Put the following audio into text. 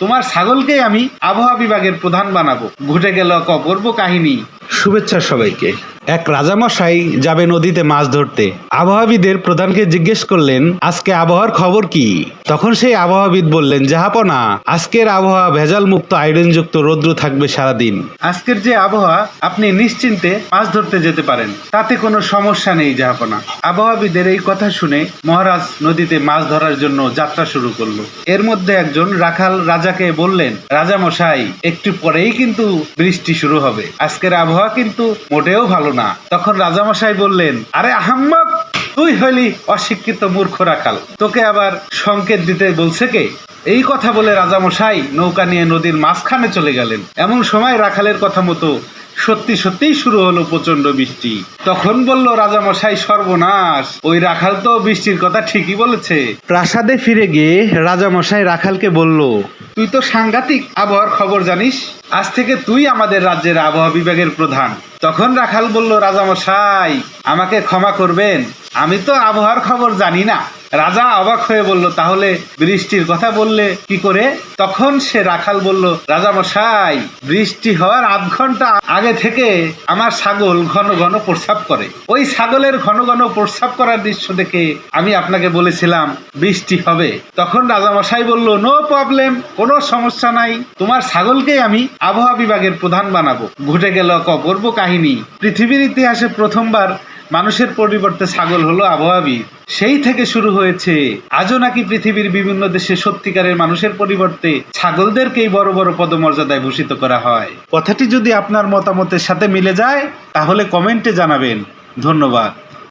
তোমার ছাগলকে আমি আবহাওয়া বিভাগের প্রধান বানাবো। ঘটে গেল এক অপূর্ব কাহিনী। শুভেচ্ছা সবাইকে। এক রাজামশাই যাবে নদীতে মাছ ধরতে। আবহাওয়াবিদের প্রধানকে জিজ্ঞেস করলেন, আজকে আবহাওয়ার খবর কি? তখন সেই আবহাওয়াবিদ বললেন, জাহাপনা, আজকের আবহাওয়া ভেজাল মুক্ত আয়রনযুক্ত রৌদ্র থাকবে সারাদিন। আজকের যে আবহাওয়া, আপনি নিশ্চিন্তে মাছ ধরতে যেতে পারেন। তাতে কোনো সমস্যা নেই, জাহাপনা। আবহাওয়াবিদের এই কথা শুনে মহারাজ নদীতে মাছ ধরার জন্য যাত্রা শুরু করল। এর মধ্যে একজন রাখাল রাজাকে বললেন রাজা মশাই একটু পরেই কিন্তু বৃষ্টি শুরু হবে। আজকের আবহাওয়া কিন্তু মোটেও ভালো না। তখন রাজামশাই বললেন, আরে আহাম্মক তুই হইলি অশিক্ষিত মূর্খ রাখাল তোকে আবার সংকেত দিতে বলছে কে? এই কথা বলে রাজামশাই নৌকা নিয়ে নদীর মাঝখানে চলে গেলেন। এমন সময় রাখালের কথা মতো সত্যি সত্যিই শুরু হলো প্রচণ্ড বৃষ্টি। তখন বলল রাজামশাই, সর্বনাশ! ওই রাখাল তো বৃষ্টির কথা ঠিকই বলেছে। প্রাসাদে ফিরে গিয়ে রাজামশাই রাখালকে বলল, তুই তো সাংঘাতিক আবহাওয়ার খবর জানিস। আজ থেকে তুই আমাদের রাজ্যের আবহাওয়া বিভাগের প্রধান। তখন রাখাল বলল, রাজামশাই, আমাকে ক্ষমা করবেন। আমি তো আবহাওয়ার খবর জানি না। রাজা অবাক হয়ে বলল, তাহলে বৃষ্টির কথা বললে কি করে? তখন সে রাখাল বলল, রাজামশাই, বৃষ্টি হওয়ার আধ ঘণ্টা আগে থেকে আমার ছাগল ঘন ঘন প্রস্রাব করে। ওই ছাগলের ঘন ঘন প্রস্রাব করার দৃশ্য দেখে আমি আপনাকে বলেছিলাম, বৃষ্টি হবে। তখন রাজামশাই বলল, নো প্রবলেম, কোনো সমস্যা নাই। তোমার ছাগলকে আমি আবহাওয়া বিভাগের প্রধান বানাবো। ঘটে গেল অপূর্ব কাহিনী। পৃথিবীর ইতিহাসে প্রথমবার মানুষের পরিবর্তে ছাগল হলো আবহাওয়াবিদ। সেই থেকে শুরু হয়েছে, আজও নাকি পৃথিবীর বিভিন্ন দেশে সত্যিকারের মানুষের পরিবর্তে ছাগলদেরকেই বড় বড় পদমর্যাদায় ভূষিত করা হয়। কথাটি যদি আপনার মতামতের সাথে মিলে যায়, তাহলে কমেন্টে জানাবেন। ধন্যবাদ।